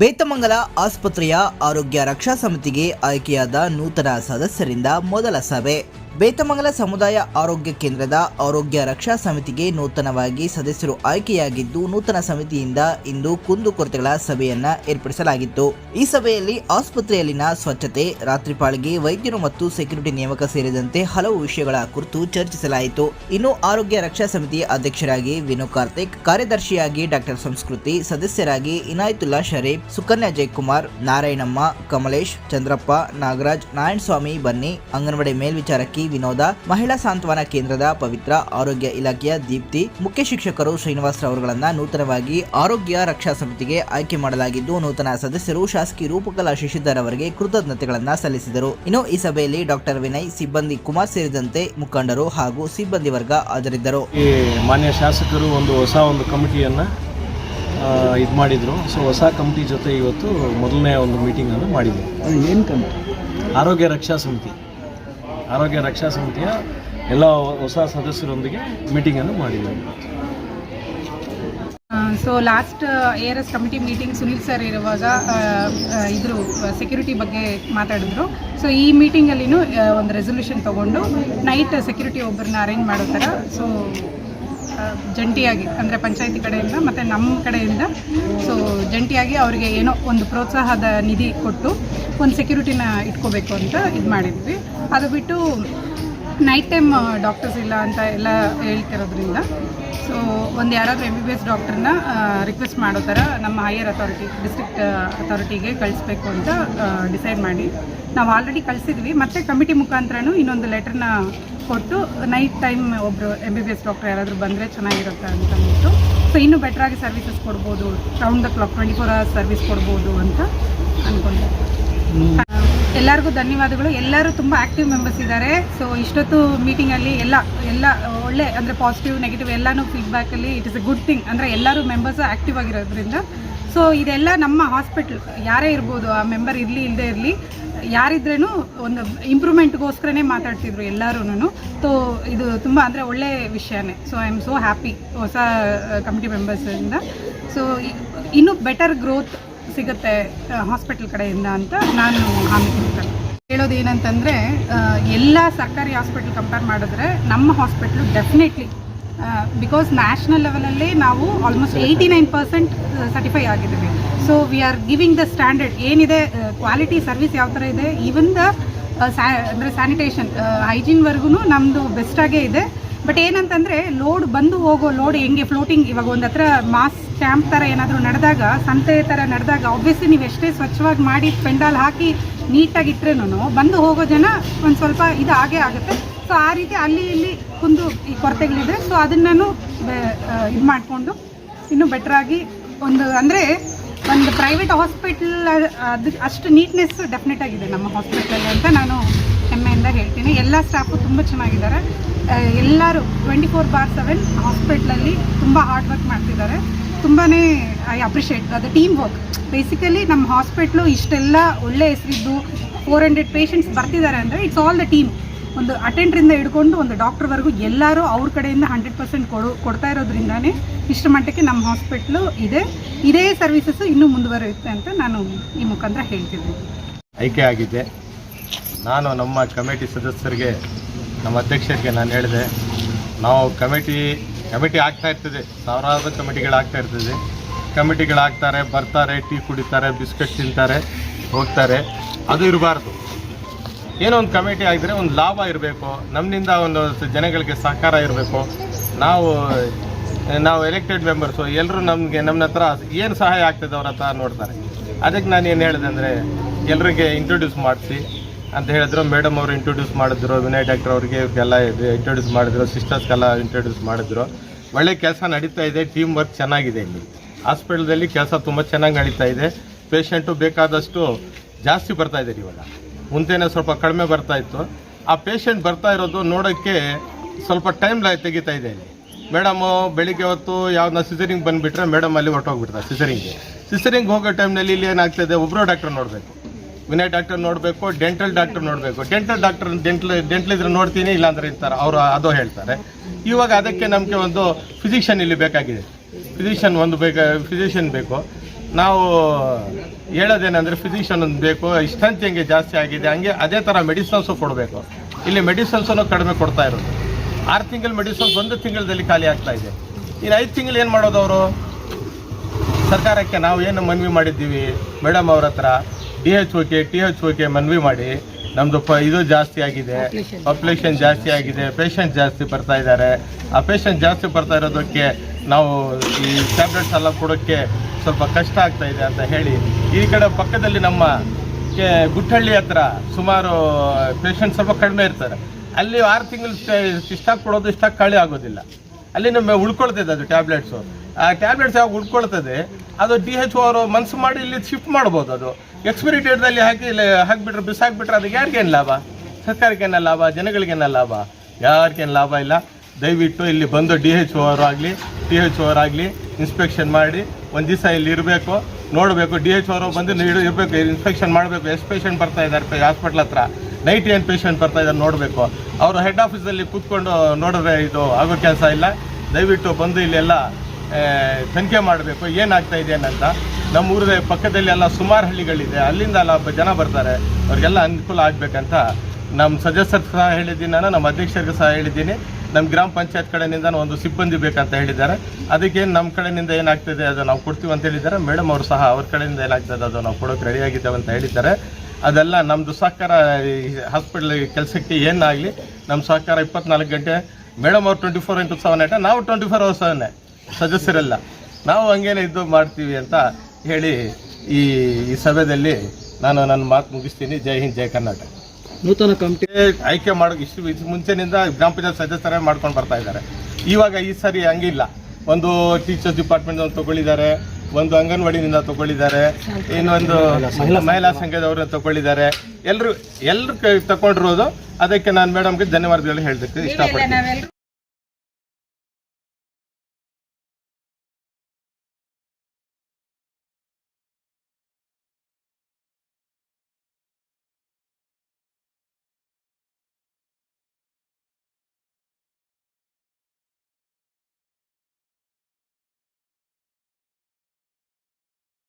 ಬೇತಮಂಗಲ ಆಸ್ಪತ್ರೆಯ ಆರೋಗ್ಯ ರಕ್ಷಾ ಸಮಿತಿಗೆ ಆಯ್ಕೆಯಾದ ನೂತನ ಸದಸ್ಯರಿಂದ ಮೊದಲ ಸಭೆ. ಬೇತಮಂಗಲ ಸಮುದಾಯ ಆರೋಗ್ಯ ಕೇಂದ್ರದ ಆರೋಗ್ಯ ರಕ್ಷಾ ಸಮಿತಿಗೆ ನೂತನವಾಗಿ ಸದಸ್ಯರು ಆಯ್ಕೆಯಾಗಿದ್ದು, ನೂತನ ಸಮಿತಿಯಿಂದ ಇಂದು ಕುಂದುಕೊರತೆಗಳ ಸಭೆಯನ್ನ ಏರ್ಪಡಿಸಲಾಗಿತ್ತು. ಈ ಸಭೆಯಲ್ಲಿ ಆಸ್ಪತ್ರೆಯಲ್ಲಿನ ಸ್ವಚ್ಛತೆ, ರಾತ್ರಿ ಪಾಳಿಗೆ ವೈದ್ಯರು ಮತ್ತು ಸೆಕ್ಯೂರಿಟಿ ನೇಮಕ ಸೇರಿದಂತೆ ಹಲವು ವಿಷಯಗಳ ಕುರಿತು ಚರ್ಚಿಸಲಾಯಿತು. ಇನ್ನು ಆರೋಗ್ಯ ರಕ್ಷಾ ಸಮಿತಿ ಅಧ್ಯಕ್ಷರಾಗಿ ವಿನು ಕಾರ್ತಿಕ್, ಕಾರ್ಯದರ್ಶಿಯಾಗಿ ಡಾಕ್ಟರ್ ಸಂಸ್ಕೃತಿ, ಸದಸ್ಯರಾಗಿ ಇನಾಯತುಲ್ಲಾ ಶರೀಫ್ ಸುಕನ್ಯಾ ಜಯಕುಮಾರ್, ನಾರಾಯಣಮ್ಮ, ಕಮಲೇಶ್, ಚಂದ್ರಪ್ಪ, ನಾಗರಾಜ್, ನಾರಾಯಣಸ್ವಾಮಿ ಬನ್ನಿ, ಅಂಗನವಾಡಿ ಮೇಲ್ವಿಚಾರಕಿ ವಿನೋದ ಮಹಿಳಾ ಸಾಂತ್ವನ ಕೇಂದ್ರದ ಪವಿತ್ರ ಆರೋಗ್ಯ ಇಲಾಖೆಯ ದೀಪ್ತಿ ಮುಖ್ಯ ಶಿಕ್ಷಕರು ಶ್ರೀನಿವಾಸ್ ಅವರುಗಳನ್ನ ನೂತನವಾಗಿ ಆರೋಗ್ಯ ರಕ್ಷಾ ಸಮಿತಿಗೆ ಆಯ್ಕೆ ಮಾಡಲಾಗಿದ್ದು ನೂತನ ಸದಸ್ಯರು ಶಾಸಕಿ ರೂಪಕಲಾ ಶಶಿಧರ್ ಅವರಿಗೆ ಕೃತಜ್ಞತೆಗಳನ್ನ ಸಲ್ಲಿಸಿದರು. ಇನ್ನು ಈ ಸಭೆಯಲ್ಲಿ ಡಾಕ್ಟರ್ ವಿನಯ್ ಸಿಬ್ಬಂದಿ ಕುಮಾರ್ ಸೇರಿದಂತೆ ಮುಖಂಡರು ಹಾಗೂ ಸಿಬ್ಬಂದಿ ವರ್ಗ ಹಾಜರಿದ್ದರು. ಈ ಮಾನ್ಯ ಶಾಸಕರು ಒಂದು ಹೊಸ ಒಂದು ಕಮಿಟಿಯನ್ನು ಇದು ಮಾಡಿದರು. ಸೊ ಹೊಸ ಕಮಿಟಿ ಜೊತೆ ಇವತ್ತು ಮೊದಲನೇ ಒಂದು ಮೀಟಿಂಗನ್ನು ಮಾಡಿದ್ವಿ ಏನು ಕಮಿಟಿ? ಆರೋಗ್ಯ ರಕ್ಷಾ ಸಮಿತಿ. ಆರೋಗ್ಯ ರಕ್ಷಾ ಸಮಿತಿಯ ಎಲ್ಲ ಹೊಸ ಸದಸ್ಯರೊಂದಿಗೆ ಮೀಟಿಂಗನ್ನು ಮಾಡಿದ್ವಿ so last A R S committee meeting Sunil sir ಇರುವಾಗ ಇದ್ರು ಸೆಕ್ಯೂರಿಟಿ ಬಗ್ಗೆ ಮಾತಾಡಿದ್ರು. ಸೊ ಈ ಮೀಟಿಂಗಲ್ಲಿನೂ ಒಂದು ರೆಸೊಲ್ಯೂಷನ್ ತೊಗೊಂಡು ನೈಟ್ ಸೆಕ್ಯೂರಿಟಿ ಒಬ್ಬರನ್ನ ಅರೇಂಜ್ ಮಾಡೋ ಥರ ಸೊ ಜಂಟಿಯಾಗಿ, ಅಂದರೆ ಪಂಚಾಯತಿ ಕಡೆಯಿಂದ ಮತ್ತು ನಮ್ಮ ಕಡೆಯಿಂದ. ಸೊ ಜಂಟಿಯಾಗಿ ಅವರಿಗೆ ಏನೋ ಒಂದು ಪ್ರೋತ್ಸಾಹದ ನಿಧಿ ಕೊಟ್ಟು, ಒಂದು ಸೆಕ್ಯೂರಿಟಿನ ಇಟ್ಕೋಬೇಕು ಅಂತ ಇದು ಮಾಡಿದ್ವಿ. ಅದು ಬಿಟ್ಟು ನೈಟ್ ಟೈಮ್ ಡಾಕ್ಟರ್ಸ್ ಇಲ್ಲ ಅಂತ ಎಲ್ಲ ಹೇಳ್ತಿರೋದ್ರಿಂದ. ಸೊ ಒಂದು ಯಾರಾದರೂ ಎಂ ಬಿ ಬಿ ಎಸ್ ಡಾಕ್ಟ್ರನ್ನ ರಿಕ್ವೆಸ್ಟ್ ಮಾಡೋ ಥರ ನಮ್ಮ ಹೈಯರ್ ಅಥಾರಿಟಿ ಡಿಸ್ಟ್ರಿಕ್ಟ್ ಅಥಾರಿಟಿಗೆ ಕಳಿಸ್ಬೇಕು ಅಂತ ಡಿಸೈಡ್ ಮಾಡಿ. ನಾವು ಆಲ್ರೆಡಿ ಕಳಿಸಿದ್ವಿ. ಮತ್ತು ಕಮಿಟಿ ಮುಖಾಂತರನೂ ಇನ್ನೊಂದು ಲೆಟರ್ನ ಕೊಟ್ಟು ನೈಟ್ ಟೈಮ್ ಒಬ್ಬರು M B B S doctor ಯಾರಾದರೂ ಬಂದರೆ ಚೆನ್ನಾಗಿರುತ್ತೆ ಅಂತ ಅಂದ್ಬಿಟ್ಟು. ಸೊ ಇನ್ನೂ ಬೆಟ್ರಾಗಿ ಸರ್ವಿಸಸ್ ಕೊಡ್ಬೋದು. Round the clock twenty four hours service ಕೊಡ್ಬೋದು ಅಂತ ಅಂದ್ಕೊಂಡೆ ಎಲ್ಲರಿಗೂ ಧನ್ಯವಾದಗಳು. ಎಲ್ಲರೂ ತುಂಬ ಆಕ್ಟಿವ್ ಮೆಂಬರ್ಸ್ ಇದ್ದಾರೆ. ಸೊ ಇಷ್ಟೊತ್ತು ಮೀಟಿಂಗಲ್ಲಿ ಎಲ್ಲ ಎಲ್ಲ ಒಳ್ಳೆ ಅಂದರೆ ಪಾಸಿಟಿವ್ ನೆಗೆಟಿವ್ ಎಲ್ಲನೂ ಫೀಡ್ಬ್ಯಾಕಲ್ಲಿ it is a good thing ಅಂದರೆ ಎಲ್ಲರೂ ಮೆಂಬರ್ಸ್ ಆಕ್ಟಿವ್ ಆಗಿರೋದ್ರಿಂದ. ಸೊ ಇದೆಲ್ಲ ನಮ್ಮ ಹಾಸ್ಪಿಟ್ಲ್ ಯಾರೇ ಇರ್ಬೋದು, ಆ ಮೆಂಬರ್ ಇರಲಿ ಇಲ್ಲದೆ ಇರಲಿ, ಯಾರಿದ್ರೇನು ಒಂದು ಇಂಪ್ರೂವ್ಮೆಂಟ್ಗೋಸ್ಕರನೇ ಮಾತಾಡ್ತಿದ್ರು ಎಲ್ಲರೂ ಸೊ ಇದು ತುಂಬ ಅಂದರೆ ಒಳ್ಳೆ ವಿಷಯನೇ. So I am so happy ಹೊಸ ಕಮಿಟಿ ಮೆಂಬರ್ಸಿಂದ ಸೊ ಇನ್ನೂ ಬೆಟರ್ ಗ್ರೋತ್ ಸಿಗುತ್ತೆ ಹಾಸ್ಪಿಟಲ್ ಕಡೆಯಿಂದ ಅಂತ ನಾನು ಹಾಮಿ ಕೊಡ್ತೇನೆ ಹೇಳೋದು ಏನಂತಂದರೆ ಎಲ್ಲ ಸರ್ಕಾರಿ ಹಾಸ್ಪಿಟ್ಲ್ ಕಂಪೇರ್ ಮಾಡಿದ್ರೆ ನಮ್ಮ ಹಾಸ್ಪಿಟ್ಲು ಡೆಫಿನೆಟ್ಲಿ ಬಿಕಾಸ್ ನ್ಯಾಷನಲ್ ಲೆವೆಲಲ್ಲಿ ನಾವು almost eighty nine percent certify ಆಗಿದ್ದೀವಿ. So we are giving the standard ಏನಿದೆ ಕ್ವಾಲಿಟಿ ಸರ್ವಿಸ್ ಯಾವ ಥರ ಇದೆ ಈವನ್ ದ ಸ್ಯಾ ಅಂದರೆ ಸ್ಯಾನಿಟೇಷನ್ ಹೈಜೀನ್ವರೆಗೂ ನಮ್ಮದು ಬೆಸ್ಟಾಗೇ ಇದೆ. ಬಟ್ ಏನಂತಂದರೆ ಲೋಡ್ ಬಂದು ಹೋಗೋ ಲೋಡ್ ಹೆಂಗೆ ಫ್ಲೋಟಿಂಗ್ ಇವಾಗ ಒಂದು ಹತ್ರ ಮಾಸ್ ಕ್ಯಾಂಪ್ ಥರ ಏನಾದರೂ ನಡೆದಾಗ ಸಂತೆ ಥರ ನಡೆದಾಗ ಆಬ್ವಿಯಸ್ಲಿ ನೀವು ಎಷ್ಟೇ ಸ್ವಚ್ಛವಾಗಿ ಮಾಡಿ ಪೆಂಡಾಲ್ ಹಾಕಿ ನೀಟಾಗಿ ಇಟ್ರೇನು ಬಂದು ಹೋಗೋ ಜನ ಒಂದು ಸ್ವಲ್ಪ ಇದು ಆಗೇ ಆಗುತ್ತೆ. ಸೊ ಆ ರೀತಿ ಅಲ್ಲಿ ಇಲ್ಲಿ ಕುಂದು ಈ ಕೊರತೆಗಳಿದೆ ಸೊ ಅದನ್ನು ಇದು ಮಾಡಿಕೊಂಡು ಇನ್ನೂ ಬೆಟ್ರಾಗಿ ಒಂದು ಅಂದರೆ ಒಂದು ಪ್ರೈವೇಟ್ ಹಾಸ್ಪಿಟ್ಲ್ ಅದು ಅಷ್ಟು ನೀಟ್ನೆಸ್ ಡೆಫಿನೆಟ್ ಆಗಿದೆ ನಮ್ಮ ಹಾಸ್ಪಿಟ್ಲಲ್ಲಿ ಅಂತ ನಾನು ಹೆಮ್ಮೆಯಿಂದ ಹೇಳ್ತೀನಿ. ಎಲ್ಲ ಸ್ಟಾಫು ತುಂಬ ಚೆನ್ನಾಗಿದ್ದಾರೆ. ಎಲ್ಲರೂ ಟ್ವೆಂಟಿ ಫೋರ್ ಬಾರ್ ಸೆವೆನ್ ಹಾಸ್ಪಿಟ್ಲಲ್ಲಿ ತುಂಬ ಹಾರ್ಡ್ ವರ್ಕ್ ಮಾಡ್ತಿದ್ದಾರೆ. ತುಂಬಾ ಐ ಅಪ್ರಿಷಿಯೇಟ್ ಅದು ಟೀಮ್ ವರ್ಕ್ ಬೇಸಿಕಲಿ ನಮ್ಮ ಹಾಸ್ಪಿಟ್ಲು ಇಷ್ಟೆಲ್ಲ ಒಳ್ಳೆ ಹೆಸರಿದ್ದು ಫೋರ್ ಹಂಡ್ರೆಡ್ ಪೇಷಂಟ್ಸ್ ಬರ್ತಿದ್ದಾರೆ ಅಂದರೆ ಇಟ್ಸ್ ಆಲ್ ದ ಟೀಮ್ ಒಂದು ಅಟೆಂಡ್ರಿಂದ ಹಿಡ್ಕೊಂಡು ಒಂದು ಡಾಕ್ಟರ್ವರೆಗೂ ಎಲ್ಲರೂ ಅವ್ರ ಕಡೆಯಿಂದ ಹಂಡ್ರೆಡ್ ಪರ್ಸೆಂಟ್ ಕೊಡು, ಕೊಡ್ತಾ ಇರೋದ್ರಿಂದಾನೇ ಇಷ್ಟು ಮಟ್ಟಕ್ಕೆ ನಮ್ಮ ಹಾಸ್ಪಿಟ್ಲು ಇದೆ. ಇದೇ ಸರ್ವಿಸಸ್ಸು ಇನ್ನೂ ಮುಂದುವರಿಯುತ್ತೆ ಅಂತ ನಾನು ಈ ಮುಖಾಂತರ ಹೇಳ್ತಿದ್ದೀನಿ. ಆಯ್ಕೆ ಆಗಿದೆ. ನಾನು ನಮ್ಮ ಕಮಿಟಿ ಸದಸ್ಯರಿಗೆ, ನಮ್ಮ ಅಧ್ಯಕ್ಷರಿಗೆ ನಾನು ಹೇಳಿದೆ, ನಾವು ಕಮಿಟಿ ಕಮಿಟಿ ಆಗ್ತಾ ಇರ್ತದೆ. ಸಾವಿರಾರು ಕಮಿಟಿಗಳಾಗ್ತಾ ಇರ್ತದೆ. ಕಮಿಟಿಗಳಾಗ್ತಾರೆ, ಬರ್ತಾರೆ, ಟೀ ಕುಡಿತಾರೆ, ಬಿಸ್ಕೆಟ್ ತಿಂತಾರೆ, ಹೋಗ್ತಾರೆ. ಅದು ಇರಬಾರ್ದು. ಏನೋ ಒಂದು ಕಮಿಟಿ ಆಗಿದ್ರೆ ಒಂದು ಲಾಭ ಇರಬೇಕು. ನಮ್ಮಿಂದ ಒಂದು ಜನಗಳಿಗೆ ಸಹಕಾರ ಇರಬೇಕು. ನಾವು ನಾವು ಎಲೆಕ್ಟೆಡ್ ಮೆಂಬರ್ಸು ಎಲ್ಲರೂ ನಮಗೆ ನಮ್ಮ ಹತ್ರ ಏನು ಸಹಾಯ ಆಗ್ತದೆ ಅವ್ರ ಹತ್ರ ನೋಡ್ತಾರೆ. ಅದಕ್ಕೆ ನಾನು ಏನು ಹೇಳಿದೆ ಅಂದರೆ ಎಲ್ಲರಿಗೆ ಇಂಟ್ರೊಡ್ಯೂಸ್ ಮಾಡಿಸಿ. ಅಂತ ಹೇಳಿದ್ರು. ಮೇಡಮ್ ಅವರು ಇಂಟ್ರೊಡ್ಯೂಸ್ ಮಾಡಿದ್ರು. ವಿನಯ್ ಡಾಕ್ಟರ್ ಅವ್ರಿಗೆ ಇವ್ರಿಗೆಲ್ಲ ಇಂಟ್ರೊಡ್ಯೂಸ್ ಮಾಡಿದ್ರು. ಸಿಸ್ಟರ್ಸ್ಗೆಲ್ಲ ಇಂಟ್ರೊಡ್ಯೂಸ್ ಮಾಡಿದ್ರು. ಒಳ್ಳೆ ಕೆಲಸ ನಡೀತಾ ಇದೆ. ಟೀಮ್ ವರ್ಕ್ ಚೆನ್ನಾಗಿದೆ ಇಲ್ಲಿ. ಹಾಸ್ಪಿಟಲ್ದಲ್ಲಿ ಕೆಲಸ ತುಂಬ ಚೆನ್ನಾಗಿ ನಡೀತಾ ಇದೆ. ಪೇಷಂಟು ಬೇಕಾದಷ್ಟು ಜಾಸ್ತಿ ಬರ್ತಾ ಇದ್ದಾರೆ ಇವಾಗ. ಮುಂಚೆನೇ ಸ್ವಲ್ಪ ಕಡಿಮೆ ಬರ್ತಾ ಇತ್ತು. ಆ ಪೇಷಂಟ್ ಬರ್ತಾ ಇರೋದು ನೋಡೋಕ್ಕೆ ಸ್ವಲ್ಪ ಟೈಮ್ ತೆಗಿತಾ ಇದೆ ಇಲ್ಲಿ. ಮೇಡಮು, ಬೆಳಿಗ್ಗೆ ಹೊತ್ತು ಯಾವ್ದನ್ನ ಸಿಸರಿಂಗ್ ಬಂದುಬಿಟ್ರೆ ಮೇಡಮ್ ಅಲ್ಲಿ ಹೊರಟೋಗ್ಬಿಡ್ತಾರೆ ಸಿಸರಿಂಗ್ಗೆ ಸಿಸರಿಂಗ್ ಹೋಗೋ ಟೈಮ್ನಲ್ಲಿ ಇಲ್ಲಿ ಏನಾಗ್ತಾಯಿದೆ ಒಬ್ಬರು ಡಾಕ್ಟ್ರ್ ನೋಡಬೇಕು. ವಿನಯ್ ಡಾಕ್ಟರ್ ನೋಡಬೇಕು ಡೆಂಟಲ್ ಡಾಕ್ಟರ್ ನೋಡಬೇಕು. ಡೆಂಟಲ್ ಡಾಕ್ಟರ್ ಡೆಂಟಲ್ ಡೆಂಟಲ್ ಇದ್ರೆ ನೋಡ್ತೀನಿ, ಇಲ್ಲಾಂದ್ರೆ ಇರ್ತಾರೆ. ಅವರು ಅದು ಹೇಳ್ತಾರೆ. ಇವಾಗ ಅದಕ್ಕೆ ನಮಗೆ ಒಂದು ಫಿಸಿಷಿಯನ್ ಇಲ್ಲಿ ಬೇಕಾಗಿದೆ. ಫಿಸಿಷಿಯನ್ ಒಂದು ಬೇಕ ಫಿಸಿಷಿಯನ್ ಬೇಕು. ನಾವು ಹೇಳೋದೇನೆಂದರೆ ಫಿಸಿಷಿಯನ್ ಒಂದು ಬೇಕು ಇಷ್ಟಂತ ಹೆಂಗೆ ಜಾಸ್ತಿ ಆಗಿದೆ, ಹಂಗೆ ಅದೇ ಥರ ಮೆಡಿಸನ್ಸು ಕೊಡಬೇಕು. ಇಲ್ಲಿ ಮೆಡಿಸನ್ಸನ್ನು ಕಡಿಮೆ ಕೊಡ್ತಾ ಇರೋದು. ಆರು ತಿಂಗಳು ಮೆಡಿಸನ್ಸ್ ಒಂದು ತಿಂಗಳಲ್ಲಿ ಖಾಲಿ ಆಗ್ತಾ ಇದೆ. ಇನ್ನು ಐದು ತಿಂಗಳು ಏನು ಮಾಡೋದು ಅವರು? ಸರ್ಕಾರಕ್ಕೆ ನಾವು ಏನು ಮನವಿ ಮಾಡಿದ್ದೀವಿ? ಮೇಡಮ್ ಅವ್ರ ಹತ್ರ D H O T H O ಮನವಿ ಮಾಡಿ. ನಮ್ಮದು ಪ ಇದು ಜಾಸ್ತಿ ಆಗಿದೆ. ಪಾಪ್ಯುಲೇಷನ್ ಜಾಸ್ತಿ ಆಗಿದೆ. ಪೇಷಂಟ್ ಜಾಸ್ತಿ ಬರ್ತಾ ಇದ್ದಾರೆ. ಆ ಪೇಷಂಟ್ ಜಾಸ್ತಿ ಬರ್ತಾ ಇರೋದಕ್ಕೆ ನಾವು ಈ ಟ್ಯಾಬ್ಲೆಟ್ಸ್ ಎಲ್ಲ ಕೊಡೋಕ್ಕೆ ಸ್ವಲ್ಪ ಕಷ್ಟ ಆಗ್ತಾ ಇದೆ ಅಂತ ಹೇಳಿ. ಈ ಕಡೆ ಪಕ್ಕದಲ್ಲಿ ನಮ್ಮ ಗುಟ್ಟಹಳ್ಳಿ ಹತ್ರ ಸುಮಾರು ಪೇಷಂಟ್ ಸ್ವಲ್ಪ ಕಡಿಮೆ ಇರ್ತಾರೆ. ಅಲ್ಲಿ ಆರು ತಿಂಗಳು ಸ್ಟಾಕ್ ಕೊಡೋದು ಸ್ಟಾಕ್ ಖಾಲಿ ಆಗೋದಿಲ್ಲ. ಅಲ್ಲಿ ನಮ್ಮ ಉಳ್ಕೊಳ್ತದೆ ಅದು ಟ್ಯಾಬ್ಲೆಟ್ಸು ಆ ಟ್ಯಾಬ್ಲೆಟ್ಸ್ ಯಾವಾಗ ಉಳ್ಕೊಳ್ತದೆ, ಅದು ಡಿ ಎಚ್ ಅವರು ಮನ್ಸು ಮಾಡಿ ಇಲ್ಲಿ ಶಿಫ್ಟ್ ಮಾಡ್ಬೋದು ಅದು. ಎಕ್ಸ್ಪೈರಿ ಡೇಟ್ದಲ್ಲಿ ಹಾಕಿ ಇಲ್ಲಿ ಹಾಕಿಬಿಟ್ರೆ, ಬಿಸಾಕ್ಬಿಟ್ರೆ ಅದಕ್ಕೆ ಯಾರಿಗೇನು ಲಾಭ? ಸರ್ಕಾರಕ್ಕೇನ ಲಾಭ? ಜನಗಳಿಗೇನ ಲಾಭ? ಯಾರಿಗೇನು ಲಾಭ ಇಲ್ಲ. ದಯವಿಟ್ಟು ಇಲ್ಲಿ ಬಂದು ಡಿ ಎಚ್ ಓ ಆಗಲಿ ಟಿ ಎಚ್ ಓ ಆಗಲಿ ಇನ್ಸ್ಪೆಕ್ಷನ್ ಮಾಡಿ, ಒಂದು ದಿವಸ ಇಲ್ಲಿ ಇರಬೇಕು, ನೋಡಬೇಕು ಡಿ ಎಚ್ ಓರು ಬಂದು ನೀಡು- ಇರಬೇಕು ಇನ್ಸ್ಪೆಕ್ಷನ್ ಮಾಡಬೇಕು, ಎಷ್ಟು ಪೇಷಂಟ್ ಬರ್ತಾ ಇದ್ದಾರೆ ಹಾಸ್ಪಿಟ್ಲ್ ಹತ್ರ. ನೈಟ್ ಏನು ಪೇಷಂಟ್ ಬರ್ತಾ ಇದ್ದಾರೆ ನೋಡಬೇಕು. ಅವರು ಹೆಡ್ ಆಫೀಸಲ್ಲಿ ಕೂತ್ಕೊಂಡು ನೋಡಿದ್ರೆ ಇದು ಆಗೋ ಕೆಲಸ ಇಲ್ಲ. ದಯವಿಟ್ಟು ಬಂದು ಇಲ್ಲೆಲ್ಲ ತನಿಖೆ ಮಾಡಬೇಕು, ಏನಾಗ್ತಾ ಇದೆ ಅಂತ ನಮ್ಮ ಊರದ ಪಕ್ಕದಲ್ಲಿ ಎಲ್ಲ ಸುಮಾರು ಹಳ್ಳಿಗಳಿದೆ. ಅಲ್ಲಿಂದ ಎಲ್ಲ ಜನ ಬರ್ತಾರೆ. ಅವ್ರಿಗೆಲ್ಲ ಅನುಕೂಲ ಆಗಬೇಕಂತ ನಮ್ಮ ಸದಸ್ಯರು ಸಹ ಹೇಳಿದ್ದೀನಿ ನಾನು, ನಮ್ಮ ಅಧ್ಯಕ್ಷರಿಗೆ ಸಹ ಹೇಳಿದ್ದೀನಿ. ನಮ್ಮ ಗ್ರಾಮ ಪಂಚಾಯತ್ ಕಡೆಯಿಂದ ಒಂದು ಸಿಬ್ಬಂದಿ ಬೇಕಂತ ಹೇಳಿದ್ದಾರೆ. ಅದಕ್ಕೆ ನಮ್ಮ ಕಡೆಯಿಂದ ಏನಾಗ್ತದೆ ಅದು ನಾವು ಕೊಡ್ತೀವಿ ಅಂತ ಹೇಳಿದ್ದಾರೆ. ಮೇಡಮ್ ಅವರು ಸಹ ಅವ್ರ ಕಡೆಯಿಂದ ಏನಾಗ್ತದೆ ಅದು ನಾವು ಕೊಡೋಕೆ ರೆಡಿಯಾಗಿದ್ದೇವೆ ಅಂತ ಹೇಳಿದ್ದಾರೆ. ಅದೆಲ್ಲ ನಮ್ಮದು ಸಹಕಾರ ಹಾಸ್ಪಿಟ್ಲ್ ಕೆಲಸಕ್ಕೆ ಏನಾಗಲಿ ನಮ್ಮ ಸಹಕಾರ ಇಪ್ಪತ್ನಾಲ್ಕು ಗಂಟೆ, ಮೇಡಮ್ ಅವ್ರು ಟ್ವೆಂಟಿ ಫೋರ್ ಇಂಟು ಸೆವೆನ್ ಐಟ ನಾವು ಟ್ವೆಂಟಿ ಫೋರ್ ಅವರ್ಸ್ ಸೆವೆನ್ನೇ ಸದಸ್ಯರೆಲ್ಲ. ನಾವು ಹಂಗೇನೆ ಇದು ಮಾಡ್ತೀವಿ ಅಂತ ಹೇಳಿ ಈ ಸಭೆಯಲ್ಲಿ ನಾನು ನನ್ನ ಮಾತು ಮುಗಿಸ್ತೀನಿ. ಜೈ ಹಿಂದ್, ಜೈ ಕರ್ನಾಟಕ. ನೂತನ ಕಮಿಟಿ ಆಯ್ಕೆ ಮಾಡೋ ಇಷ್ಟು ಇದು ಮುಂಚೆನಿಂದ ಗ್ರಾಮ ಪಂಚಾಯತ್ ಸದಸ್ಯರೇ ಮಾಡ್ಕೊಂಡು ಬರ್ತಾ ಇದ್ದಾರೆ. ಇವಾಗ ಈ ಸರಿ ಹಂಗಿಲ್ಲ. ಒಂದು ಟೀಚರ್ಸ್ ಡಿಪಾರ್ಟ್ಮೆಂಟ್ ತಗೊಳ್ಳಿದ್ದಾರೆ ಒಂದು ಅಂಗನವಾಡಿನಿಂದ ತಗೊಳ್ಳಿದ್ದಾರೆ ಇನ್ನೊಂದು ಮಹಿಳಾ ಸಂಘದವ್ರನ್ನ ತಗೊಳ್ಳಿದ್ದಾರೆ. ಎಲ್ಲರೂ ಎಲ್ಲರೂ ತಗೊಂಡಿರೋದು ಅದಕ್ಕೆ ನಾನು ಮೇಡಮ್ಗೆ ಧನ್ಯವಾದಗಳು ಹೇಳಬೇಕು ಇಷ್ಟಪಡ್ತೀನಿ.